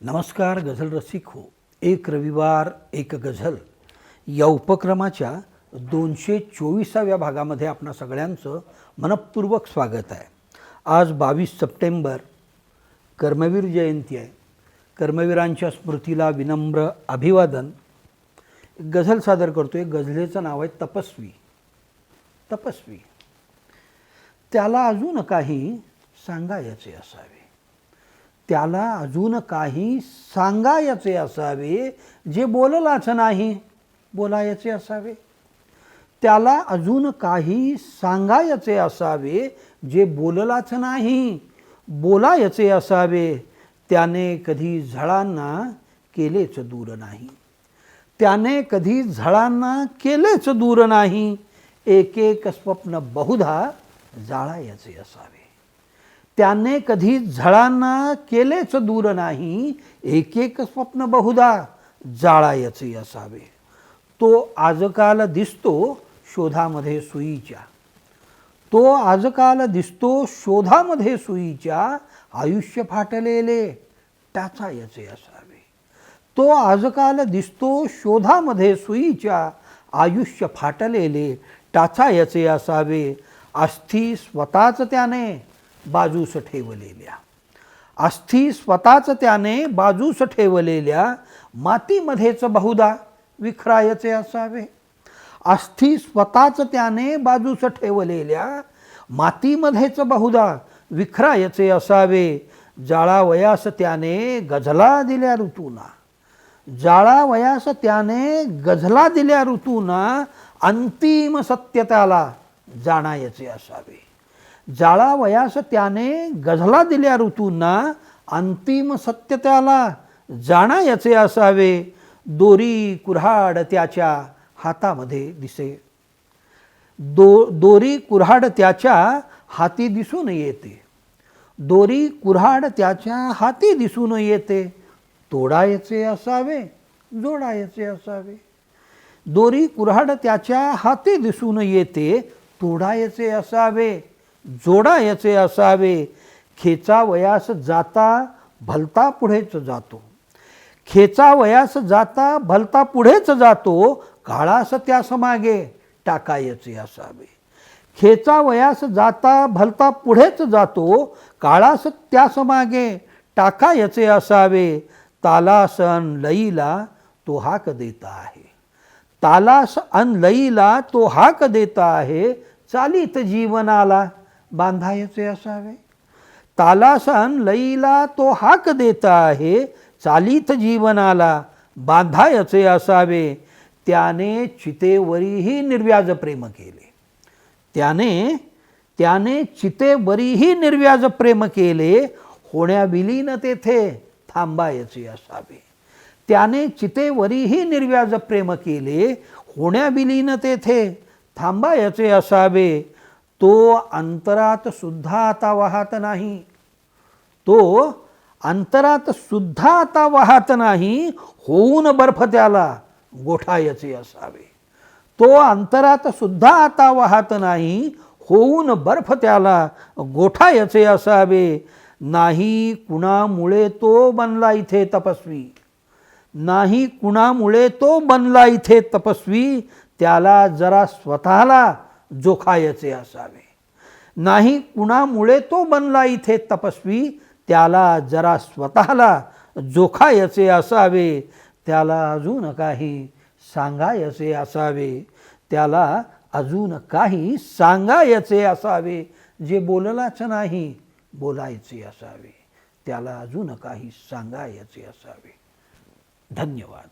नमस्कार गझल रसिक हो एक रविवार एक गझल. या उपक्रमाच्या दोनशे चोवीसाव्या भागामध्ये आपणा सगळ्यांचं मनपूर्वक स्वागत आहे. आज बावीस सप्टेंबर कर्मवीर जयंती आहे. कर्मवीरांच्या स्मृतीला विनम्र अभिवादन. गझल सादर करतोय. गझलेचं नाव आहे तपस्वी. तपस्वी. त्याला अजून काही सांगायचे असावे. त्याला अजून काही सांगायचे असावे जे बोललाच नाही बोलायचे असावे. त्याला अजून काही सांगायचे असावे जे बोललाच नाही बोलायचे असावे. त्याने कधी झळांना केलेच दूर नाही. त्याने कधी झळांना केलेच दूर नाही. एक एक स्वप्न बहुधा जाळायचे असावे. त्याने कधी झळांना केलेच दूर नाही एक एक स्वप्न बहुधा जाळायचे असावे. तो आजकाल दिसतो शोधामध्ये सुईच्या. तो आजकाल दिसतो शोधामध्ये सुईच्या आयुष्य फाटलेले टाचायचे असावे. तो आजकाल दिसतो शोधामध्ये सुईच्या आयुष्य फाटलेले टाचायचे असावे. अस्थि स्वतःच त्याने बाजूस ठेवलेल्या. अस्थी स्वतःच त्याने बाजूस ठेवलेल्या मातीमध्येच बहुधा विखरायचे असावे. अस्थी स्वतःच त्याने बाजूस ठेवलेल्या मातीमध्येच बहुधा विखरायचे असावे. जाळावयास त्याने गझला दिल्या ऋतूना. जाळावयास त्याने गझला दिल्या ऋतूना अंतिम सत्य त्याला जाणायचे असावे. जाळावयास त्याने गझला दिल्या ऋतूंना अंतिम सत्य त्याला जाणायचे असावे. दोरी कुऱ्हाड त्याच्या हातामध्ये दिसे. दो दोरी कुऱ्हाड त्याच्या हाती दिसून येते. दोरी कुऱ्हाड त्याच्या हाती दिसून येते. तोडायचे असावे जोडायचे असावे. दोरी कुऱ्हाड त्याच्या हाती दिसून येते तोडायचे असावे. जोडा याचे असावे. खेचा वयास जाता भलता पुढेच जातो. खेचा वयास जाता भलता पुढेच जातो काळास त्यास मागे टाकायचे असावे. खेचा वयास जाता भलता पुढेच जातो काळास त्यास मागे टाकायचे असावे. तालास अन लईला तो हाक देता आहे. तालास अन लईला तो हाक देता आहे. चालीत जीवनाला बांधायचे असावे तालासन लईला तो हाक देता आहे चालित जीवनाला बांधायचे असावे त्याने चितेवरीही निर्व्याज प्रेम केले. त्याने त्याने चितेवरीही निर्व्याज प्रेम केले. होण्याविलीन तेथे थांबायचे असावे त्याने चितेवरीही निर्व्याज प्रेम केले. होण्याविलीन तेथे थांबायचे असावे तो अंतरात सुद्धा आता वाहत नाही. तो अंतरात सुद्धा आता वाहत नाही होऊन बर्फ त्याला गोठायचे असावे. तो अंतरात सुद्धा आता वाहत नाही होऊन बर्फ त्याला गोठायचे असावे. नाही कुणामुळे तो बनला इथे तपस्वी. नाही कुणामुळे तो बनला इथे तपस्वी त्याला जरा स्वतःला जोखायचे असावे. नाही कुणामुळे तो बनला इथे तपस्वी त्याला जरा स्वतःला जोखायचे असावे. त्याला अजून काही सांगायचे असावे. त्याला अजून काही सांगायचे असावे. जे बोललाच नाही बोलायचे असावे. त्याला अजून काही सांगायचे असावे. धन्यवाद.